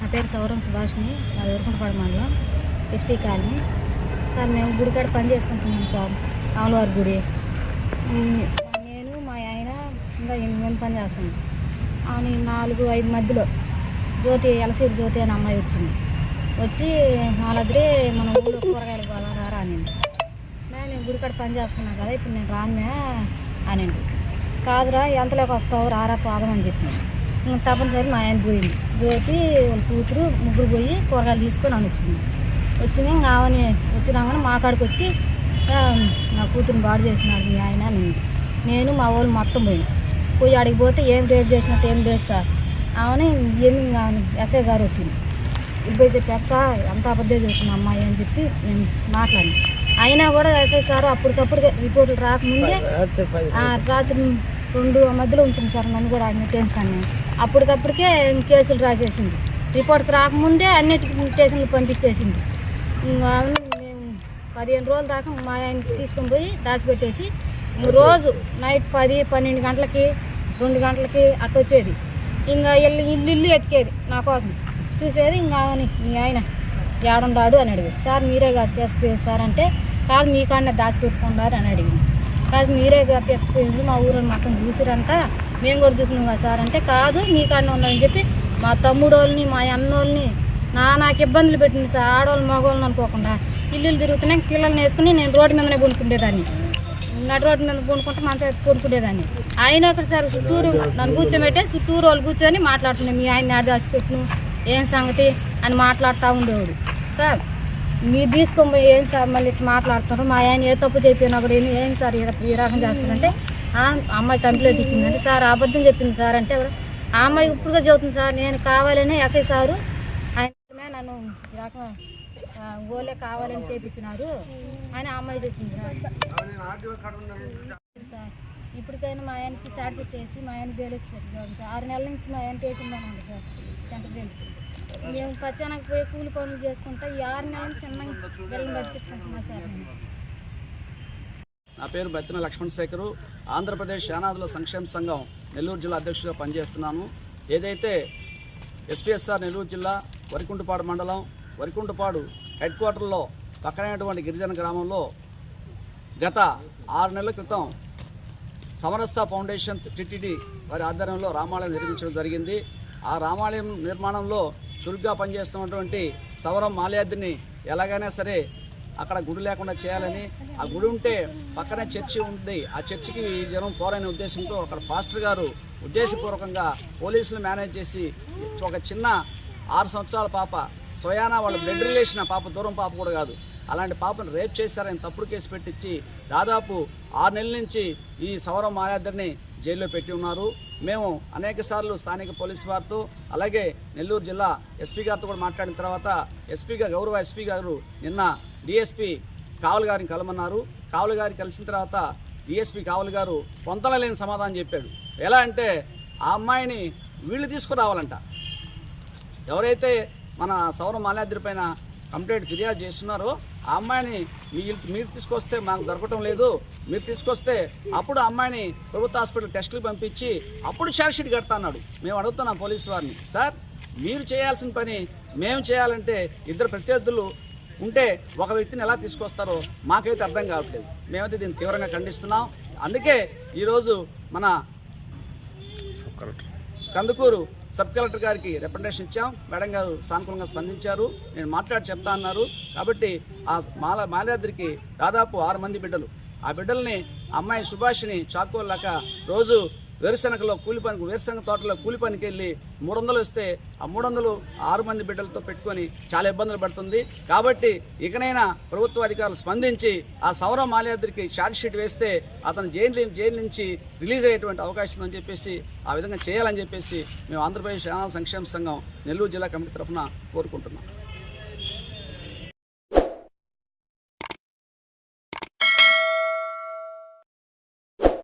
నా పేరు సౌరం సుభాష్ని మా ఊరుకుంటపాడు మండలం ఎస్టీ కాలనీ. సార్ మేము గుడికాడ పని చేసుకుంటున్నాం సార్ ఆలవారి గుడి. నేను మా ఆయన ఇంకా ఎనిమిది మంది పని చేస్తున్నాం. అని నాలుగు ఐదు మధ్యలో జ్యోతి ఎలసీరు జ్యోతి అని అమ్మాయి వచ్చింది. వచ్చి వాళ్ళద్దరే మన ఊళ్ళో కూరగాయలు పోదా రారా అనింది. "మే, నేను గుడికాడ పని చేస్తున్నాను కదా ఇప్పుడు నేను రాన్నే అని కాదురా ఎంతలోకి వస్తావు రారా పోదాం అని చెప్పింది తప్పనిసరి మా ఆయన పోయింది జ్యోతి వాళ్ళ కూతురు ముగ్గురు పోయి కూరగాయలు తీసుకొని అని వచ్చింది ఆమెని వచ్చినామని మా కాడికి వచ్చి "ఆ, నా కూతురుని బాడు చేసినాడు మీ ఆయన నేను మా వాళ్ళు మొత్తం పోయింది పోయి అడిగి పోతే ఏం రేట్ చేసినట్టు ఏం లేదు సార్. ఆమెని ఏమి ఎస్ఐ గారు వచ్చింది. ఇప్పుడు చెప్పారు సార్ ఎంత అబద్ధం చెప్తున్నా అమ్మాయి అని చెప్పి నేను మాట్లాడి అయినా కూడా ఎస్ఐ సార్ అప్పటికప్పుడు రిపోర్టులు రాకముందే రాత్రి రెండు మధ్యలో ఉంచింది సార్ నన్ను కూడా అన్ని టెన్షన్ అప్పటికప్పటికే కేసులు రాసేసింది. రిపోర్ట్కి రాకముందే అన్నిటికీ స్టేషన్లు పంపించేసింది. మేము పదిహేను రోజుల దాకా మా ఆయనకి తీసుకొని పోయి దాచిపెట్టేసి రోజు నైట్ పది పన్నెండు గంటలకి రెండు గంటలకి అట్ట వచ్చేది. ఇంకా ఇల్లు ఇల్లు ఇల్లు ఎతికేది నా కోసం. చూసేది ఇంకా ఆమెని మీ ఆయన ఏడుండాడు అని అడిగాడు. సార్ మీరే కాదు తీసుకుపోయింది సార్ అంటే కాదు మీ కాడనే దాచిపెట్టుకున్నారు అని అడిగింది. కాదు మీరే కాదు తీసుకుపోయింది మా ఊరు మొత్తం చూసిరంట. మేము కూడా చూసినాం కదా సార్ అంటే కాదు మీ కాడనే ఉన్నారని చెప్పి మా తమ్ముడోళ్ళని మా అన్నోళ్ళని నా నాకు ఇబ్బందులు పెట్టింది సార్. ఆడవాళ్ళు మగవాళ్ళని అనుకోకుండా ఇల్లు తిరుగుతున్నాయి పిల్లల్ని వేసుకుని నేను రోడ్డు మీదనే కొనుక్కుండేదాన్ని నడు రోడ్డు మీద కొనుక్కుంటే మంచిగా కొనుక్కునేదాన్ని ఆయన ఒకటి సార్ చుట్టూరు నన్ను కూర్చోబెట్టే చుట్టూరు వాళ్ళు కూర్చొని మాట్లాడుతున్నాయి మీ ఆయన నాడు దాచిపెట్టును ఏం సంగతి? అని మాట్లాడుతూ ఉండేవాడు. సార్ మీరు తీసుకొని ఏం సార్ మళ్ళీ ఇట్లా మాట్లాడుతున్నారు? మా ఆయన ఏ తప్పు చెప్పినా కూడా ఏం ఏం సార్ ఈ రకం- ఈ రకం చేస్తారంటే అమ్మాయి కంప్లైంట్ ఇచ్చిందంటే సార్ అబద్ధం చెప్పింది సార్. అంటే ఆ అమ్మాయి ఇప్పుడుగా చెబుతుంది సార్. నేను కావాలని ఎస్ఐ సారు నన్ను ఈ ఓలే కావాలని చేపించినారు. అని అమ్మాయి చెప్పింది. సార్ ఇప్పటికైనా మా ఆయనకి సార్ వేసి మా ఆయన బెయిల్ సార్. ఆరు నెలల నుంచి మా ఆయన వేసిందానండి సార్ సెంటర్ జైలు. మేము పచ్చానకు పోయి కూలి పనులు చేసుకుంటా ఈ ఆరు నెలల చిన్న బిల్లని బతికించుకుంటున్నా సార్ నా పేరు బెత్తన లక్ష్మణ్ శేఖరు. ఆంధ్రప్రదేశ్ యానాదుల సంక్షేమ సంఘం నెల్లూరు జిల్లా అధ్యక్షుడిగా పనిచేస్తున్నాను. ఏదైతే ఎస్పీఎస్ఆర్ నెల్లూరు జిల్లా వరికుంటపాడు మండలం వరికుంటపాడు హెడ్ క్వార్టర్లో పక్కనైనటువంటి గిరిజన గ్రామంలో గత ఆరు నెలల క్రితం సమరస్థ ఫౌండేషన్ టిటిడి వారి ఆధ్వర్యంలో రామాలయం నిర్మించడం జరిగింది. ఆ రామాలయం నిర్మాణంలో చురుగ్గా పనిచేస్తున్నటువంటి సవరం మాల్యాద్రిని ఎలాగైనా సరే అక్కడ గుడి లేకుండా చేయాలని ఆ గుడి ఉంటే పక్కనే చర్చి ఉంది. ఆ చర్చికి ఈ జనం పోరనే ఉద్దేశంతో అక్కడ పాస్టర్ గారు ఉద్దేశపూర్వకంగా పోలీసులు మేనేజ్ చేసి ఒక చిన్న ఆరు సంవత్సరాల పాప. స్వయానా వాళ్ళ బ్లడ్ రిలేషన్ ఆ పాప దూరం పాప కూడా కాదు. అలాంటి పాపను రేప్ చేశారని తప్పుడు కేసు పెట్టించి దాదాపు ఆరు నెలల నుంచి ఈ సౌరవ్ మాయాదర్ని జైల్లో పెట్టి ఉన్నారు. మేము అనేక సార్లు స్థానిక పోలీసు వారితో అలాగే నెల్లూరు జిల్లా ఎస్పీ గారితో కూడా మాట్లాడిన తర్వాత ఎస్పీ గారు గౌరవ ఎస్పీ గారు నిన్న డిఎస్పీ కావల్ గారిని కలమన్నారు. కావల్ గారిని కలిసిన తర్వాత డిఎస్పీ కావల్ గారు పొంతలలేని సమాధానం చెప్పాడు. ఎలా అంటే ఆ అమ్మాయిని వీళ్ళు తీసుకురావాలంట. ఎవరైతే మన సౌర మాలాద్రి పైన కంప్లైంట్ ఫిర్యాదు చేస్తున్నారో ఆ అమ్మాయిని మీరు తీసుకొస్తే మాకు దొరకటం లేదు. మీరు తీసుకొస్తే అప్పుడు ఆ అమ్మాయిని ప్రభుత్వ హాస్పిటల్ టెస్టులు పంపించి అప్పుడు షార్ట్షీట్ కడతా అన్నాడు. మేము అడుగుతున్నాం పోలీసు వారిని. సార్ మీరు చేయాల్సిన పని మేము చేయాలంటే ఇద్దరు ప్రత్యర్థులు ఉంటే ఒక వ్యక్తిని ఎలా తీసుకొస్తారో మాకైతే అర్థం కావట్లేదు. మేమైతే దీన్ని తీవ్రంగా ఖండిస్తున్నాం. అందుకే ఈరోజు మన కందుకూరు సబ్ కలెక్టర్ గారికి రిప్రజెంటేషన్ ఇచ్చాం. మేడం గారు సానుకూలంగా స్పందించారు. నేను మాట్లాడి చెప్తా అన్నారు. కాబట్టి ఆ మాల మాలాద్రికి దాదాపు ఆరు మంది బిడ్డలు. ఆ బిడ్డల్ని అమ్మాయి సుభాష్ని చాకోలాక రోజు వేరుశనగలో కూలి పనికి వేరుశనగ తోటలో కూలి పనికి వెళ్ళి మూడు వందలు వస్తే ఆ మూడు వందలు ఆరు మంది బిడ్డలతో పెట్టుకొని చాలా ఇబ్బందులు పడుతుంది. కాబట్టి ఇకనైనా ప్రభుత్వ అధికారులు స్పందించి ఆ సౌర మాల్యాద్రికి ఛార్జ్ షీట్ వేస్తే అతను జైలు జైలు నుంచి రిలీజ్ అయ్యేటువంటి అవకాశం ఉందని చెప్పేసి ఆ విధంగా చేయాలని చెప్పేసి మేము ఆంధ్రప్రదేశ్ జనాల సంక్షేమ సంఘం నెల్లూరు జిల్లా కమిటీ తరఫున కోరుకుంటున్నాం.